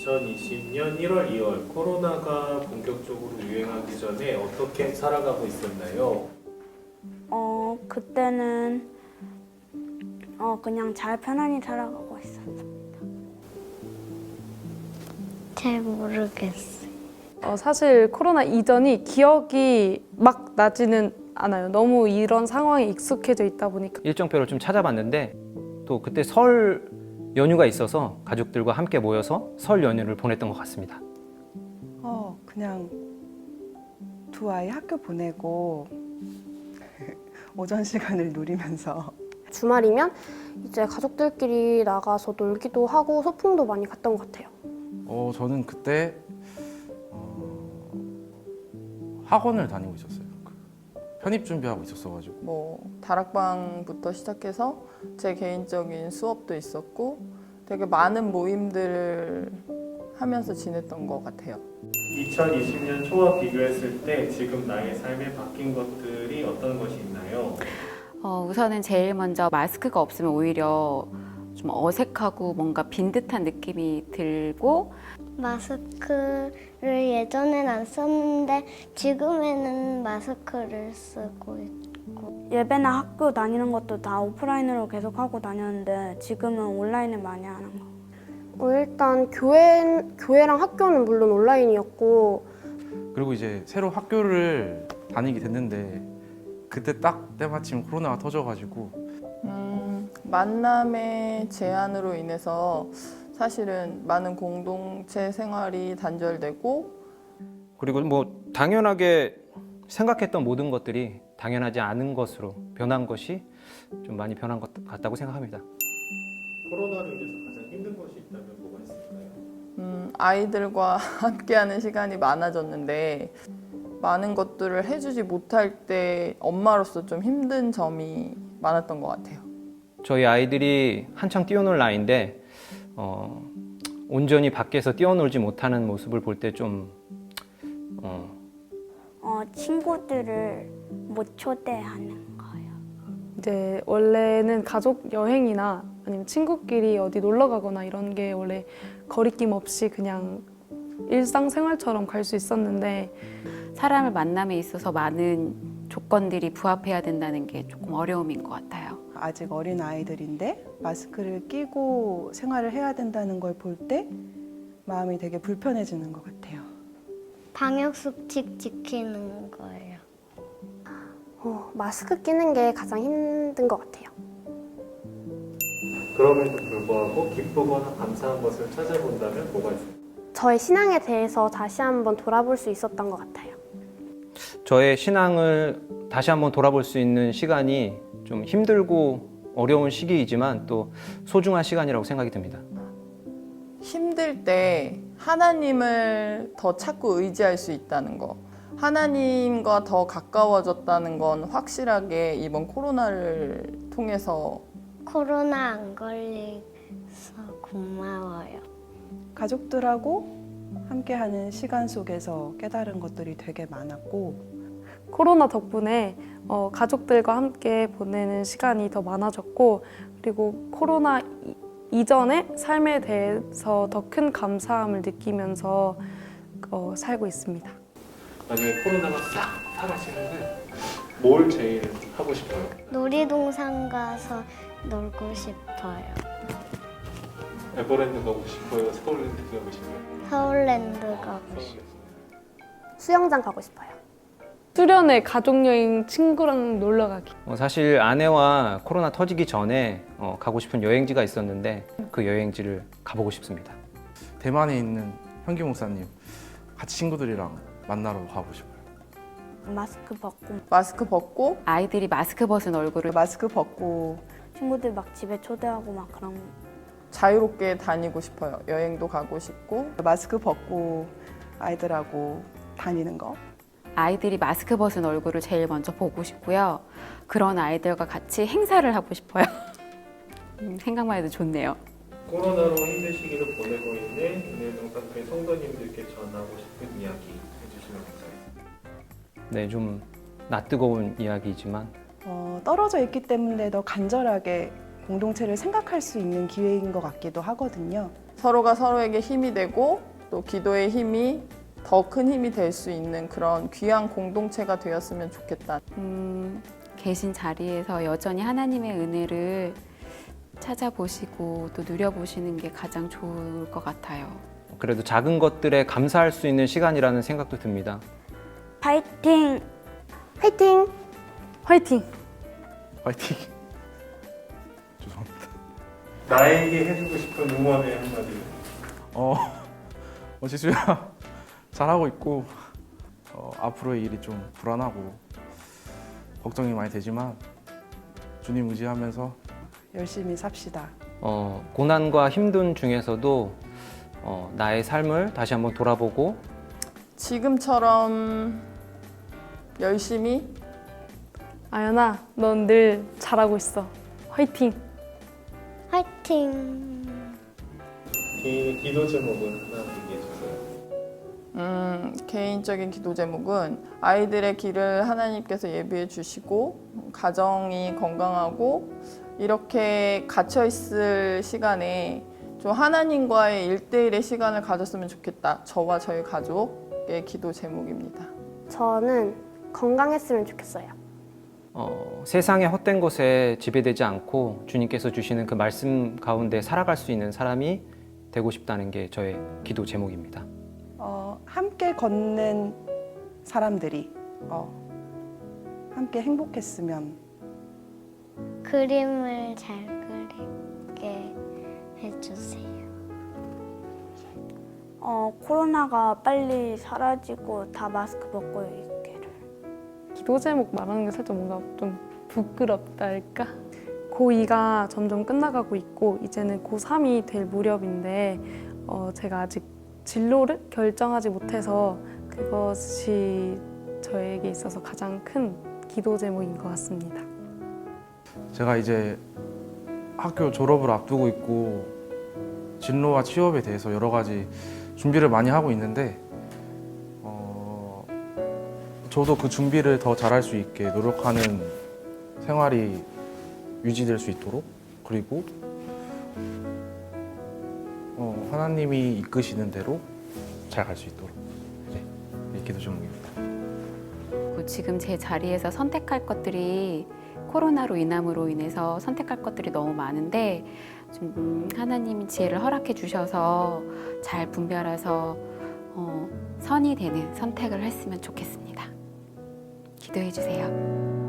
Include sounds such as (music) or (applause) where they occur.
(2020년 1월 2월) 코로나가 본격적으로 유행하기 전에 어떻게 살아가고 있었나요? 어, 그때는 어, 그냥 잘 편안히 살아가고 있었어. 잘 모르겠어요. 어, 사실 코로나 이전이 기억이 막 나지는 않아요. 너무 이런 상황에 익숙해져 있다 보니까. 일정표를 좀 찾아봤는데 또 그때 설 연휴가 있어서 가족들과 함께 모여서 설 연휴를 보냈던 것 같습니다. 어, 그냥 두 아이 학교 보내고 (laughs) 오전 시간을 누리면서 주말이면 이제 가족들끼리 나가서 놀기도 하고 소풍도 많이 갔던 것 같아요. 어, 저는 그때 어, 학원을 다니고 있었어요. 그 편입 준비하고 있었어가지고 뭐 다락방부터 시작해서 제 개인적인 수업도 있었고 되게 많은 모임들을 하면서 지냈던 것 같아요. 2020년 초와 비교했을 때 지금 나의 삶에 바뀐 것들이 어떤 것이 있나요? 어, 우선은 제일 먼저 마스크가 없으면 오히려 좀 어색하고 뭔가 빈 듯한 느낌이 들고 마스크를 예전엔 안 썼는데 지금에는 마스크를 쓰고 있고. 예배나 학교 다니는 것도 다 오프라인으로 계속 하고 다녔는데 지금은 온라인을 많이 하는 거. 어, 일단 교회, 교회랑 학교는 물론 온라인이었고. 그리고 이제 새로 학교를 다니게 됐는데 그때 딱 때마침 코로나가 터져가지고. 음, 만남의 제한으로 인해서 사실은 많은 공동체 생활이 단절되고 그리고 뭐 당연하게 생각했던 모든 것들이 당연하지 않은 것으로 변한 것이 좀 많이 변한 것 같다고 생각합니다. 코로나로 인해서 가장 힘든 것이 있다면 뭐가 있을까요? 음, 아이들과 (laughs) 함께하는 시간이 많아졌는데 많은 것들을 해주지 못할 때 엄마로서 좀 힘든 점이 많았던 것 같아요. 저희 아이들이 한창 뛰어놀 나이인데 어, 온전히 밖에서 뛰어놀지 못하는 모습을 볼 때좀 어, 어, 친구들을 못 초대하는 거예요. 이제 원래는 가족 여행이나 아니면 친구끼리 어디 놀러 가거나 이런 게 원래 거리낌 없이 그냥 일상생활처럼 갈 수 있었는데 사람을 만남에 있어서 많은 조건들이 부합해야 된다는 게 조금 어려움인 것 같아요. 아직 어린 아이들인데 마스크를 끼고 생활을 해야 된다는 걸 볼 때 마음이 되게 불편해지는 것 같아요. 방역 수칙 지키는 거예요. 어, 마스크 끼는 게 가장 힘든 것 같아요. 그럼에도 불구하고 기쁘거나 감사한 것을 찾아본다면 뭐가 있을까요? 저의 신앙에 대해서 다시 한번 돌아볼 수 있었던 것 같아요. 저의 신앙을 다시 한번 돌아볼 수 있는 시간이 좀 힘들고 어려운 시기이지만 또 소중한 시간이라고 생각이 듭니다. 힘들 때 하나님을 더 찾고 의지할 수 있다는 거. 하나님과 더 가까워졌다는 건 확실하게 이번 코로나를 통해서 코로나 안 걸려서 고마워요. 가족들하고 함께하는 시간 속에서 깨달은 것들이 되게 많았고 코로나 덕분에 어, 가족들과 함께 보내는 시간이 더 많아졌고 그리고 코로나 이- 이전의 삶에 대해서 더 큰 감사함을 느끼면서 어, 살고 있습니다. 만약에 코로나가 싹 사라지면은 뭘 제일 하고 싶어요? 놀이동산 가서 놀고 싶어요. 에버랜드 가고 싶어요? 서울랜드 가고 싶어요? 서울랜드 가고 싶어요. 수영장 가고 싶어요. 수련회 가족여행 친구랑 놀러 가기. 어, 사실 아내와 코로나 터지기 전에 어, 가고 싶은 여행지가 있었는데 그 여행지를 가보고 싶습니다. 대만에 있는 현기 목사님 같이 친구들이랑 만나러 가고 싶어요. 마스크 벗고 마스크 벗고 아이들이 마스크 벗은 얼굴을 마스크 벗고 친구들 막 집에 초대하고 막 그런 거. 자유롭게 다니고 싶어요. 여행도 가고 싶고 마스크 벗고 아이들하고 다니는 거 아이들이 마스크 벗은 얼굴을 제일 먼저 보고 싶고요. 그런 아이들과 같이 행사를 하고 싶어요. (laughs) 음, 생각만 해도 좋네요. 코로나로 힘든 시기를 보내고 있는 은혜동산교회 성도님들께 전하고 싶은 이야기 해주시면 감사하겠습니다. 네, 좀 낯뜨거운 이야기이지만 어, 떨어져 있기 때문에 더 간절하게 공동체를 생각할 수 있는 기회인 것 같기도 하거든요. 서로가 서로에게 힘이 되고 또 기도의 힘이 더 큰 힘이 될 수 있는 그런 귀한 공동체가 되었으면 좋겠다. 음, 계신 자리에서 여전히 하나님의 은혜를 찾아보시고 또 누려보시는 게 가장 좋을 것 같아요. 그래도 작은 것들에 감사할 수 있는 시간이라는 생각도 듭니다. 파이팅! 화이팅! 화이팅! 화이팅. 죄송합니다. 나에게 해주고 싶은 응원의 한마디. 어, 어 지수야 잘하고 있고 어, 앞으로의 일이 좀 불안하고 걱정이 많이 되지만 주님 의지하면서 열심히 삽시다. 어, 고난과 힘든 중에서도 어, 나의 삶을 다시 한번 돌아보고 지금처럼 열심히 아연아, 넌 늘 잘하고 있어. 화이팅! 화이팅! 개인의 기도 제목은 하나 얘기해 주세요. 음, 개인적인 기도 제목은 아이들의 길을 하나님께서 예비해 주시고 가정이 건강하고 이렇게 갇혀 있을 시간에 좀 하나님과의 일대일의 시간을 가졌으면 좋겠다. 저와 저희 가족의 기도 제목입니다. 저는 건강했으면 좋겠어요. 어, 세상의 헛된 것에 지배되지 않고 주님께서 주시는 그 말씀 가운데 살아갈 수 있는 사람이 되고 싶다는 게 저의 기도 제목입니다. 어, 함께 걷는 사람들이 어, 함께 행복했으면 그림을 잘 그리게 해주세요. 어, 코로나가 빨리 사라지고 다 마스크 벗고 있기를. 기도 제목 말하는 게 살짝 뭔가 좀 부끄럽달까? 고2가 점점 끝나가고 있고 이제는 고3이 될 무렵인데 어, 제가 아직 진로를 결정하지 못해서 그것이 저에게 있어서 가장 큰 기도 제목인 것 같습니다. 제가 이제 학교 졸업을 앞두고 있고 진로와 취업에 대해서 여러 가지 준비를 많이 하고 있는데 어, 저도 그 준비를 더 잘할 수 있게 노력하는 생활이 유지될 수 있도록 그리고 어, 하나님이 이끄시는 대로 잘 갈 수 있도록 네, 이 기도 제목입니다. 그 지금 제 자리에서 선택할 것들이 코로나로 인함으로 인해서 선택할 것들이 너무 많은데 좀 음, 하나님이 지혜를 허락해 주셔서 잘 분별해서 어, 선이 되는 선택을 했으면 좋겠습니다. 기도해 주세요.